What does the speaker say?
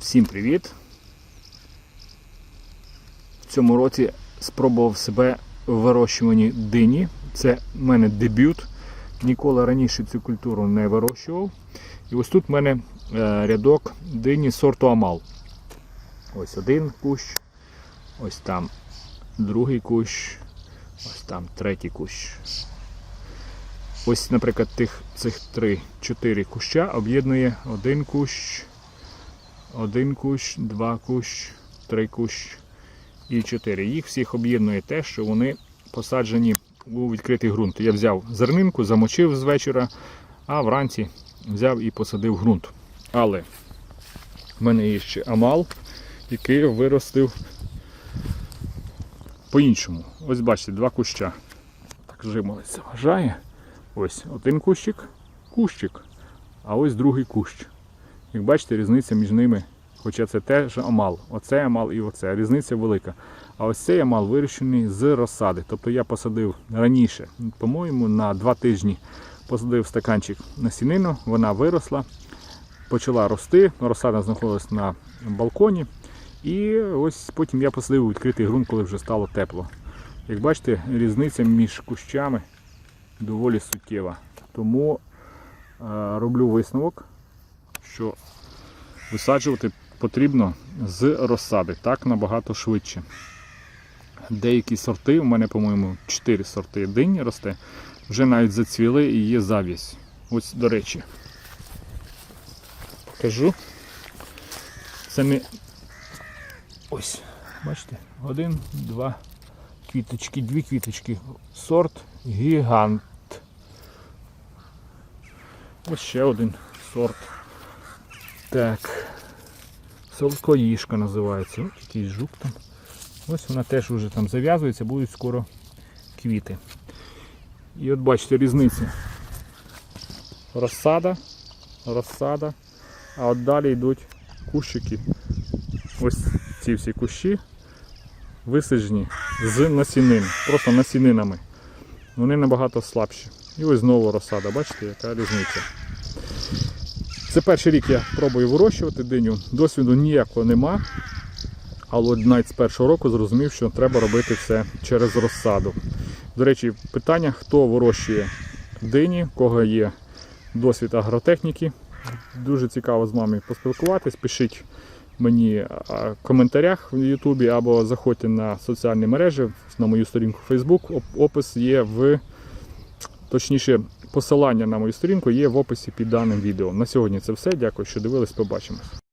Всім привіт! В цьому році спробував себе в вирощуванні дині. Це в мене дебют. Ніколи раніше цю культуру не вирощував. І ось тут в мене е, рядок дині сорту Амал. Ось один кущ, ось там другий кущ, ось там третій кущ. Ось, наприклад, тих, цих три-чотири куща об'єднує один кущ, один кущ, два кущ, три кущ і чотири. Їх всіх об'єднує те, що вони посаджені у відкритий ґрунт. Я взяв зернинку, замочив з вечора, а вранці взяв і посадив ґрунт. Але в мене є ще амал, який виростив по-іншому. Ось бачите, два куща. Так жимолець заважає. Ось один кущик, кущик, а ось другий кущ. Як бачите, різниця між ними, хоча це теж амал. Оце амал і оце. Різниця велика. А ось цей амал вирощений з розсади. Тобто я посадив раніше, по-моєму, на два тижні посадив стаканчик насінину, вона виросла, почала рости. Розсада знаходилась на балконі. І ось потім я посадив у відкритий ґрунт, коли вже стало тепло. Як бачите, різниця між кущами доволі суттєва. Тому е, роблю висновок, що висаджувати потрібно з розсади, так набагато швидше. Деякі сорти, у мене, по-моєму, 4 сорти дині росте, вже навіть зацвіли і є завість. Ось, до речі, покажу. Це не. Ось, бачите, один, два квіточки, дві квіточки. Сорт гігант. Ось ще один сорт. Так. Солодкоїжка називається. Ось якийсь жук там. Ось вона теж вже там зав'язується, будуть скоро квіти. І от бачите різницю. Розсада, розсада, а от далі йдуть кущики. Ось ці всі кущі висаджені з насінин, просто насінинами. Вони набагато слабші. І ось знову розсада, бачите, яка різниця. Це перший рік я пробую вирощувати диню. Досвіду ніякого нема. Але навіть з першого року зрозумів, що треба робити все через розсаду. До речі, питання, хто вирощує дині, в кого є досвід агротехніки. Дуже цікаво з вами поспілкуватись. Пишіть мені в коментарях в Ютубі або заходьте на соціальні мережі, на мою сторінку Facebook. Опис є в точніше, посилання на мою сторінку є в описі під даним відео. На сьогодні це все. Дякую, що дивились. Побачимось.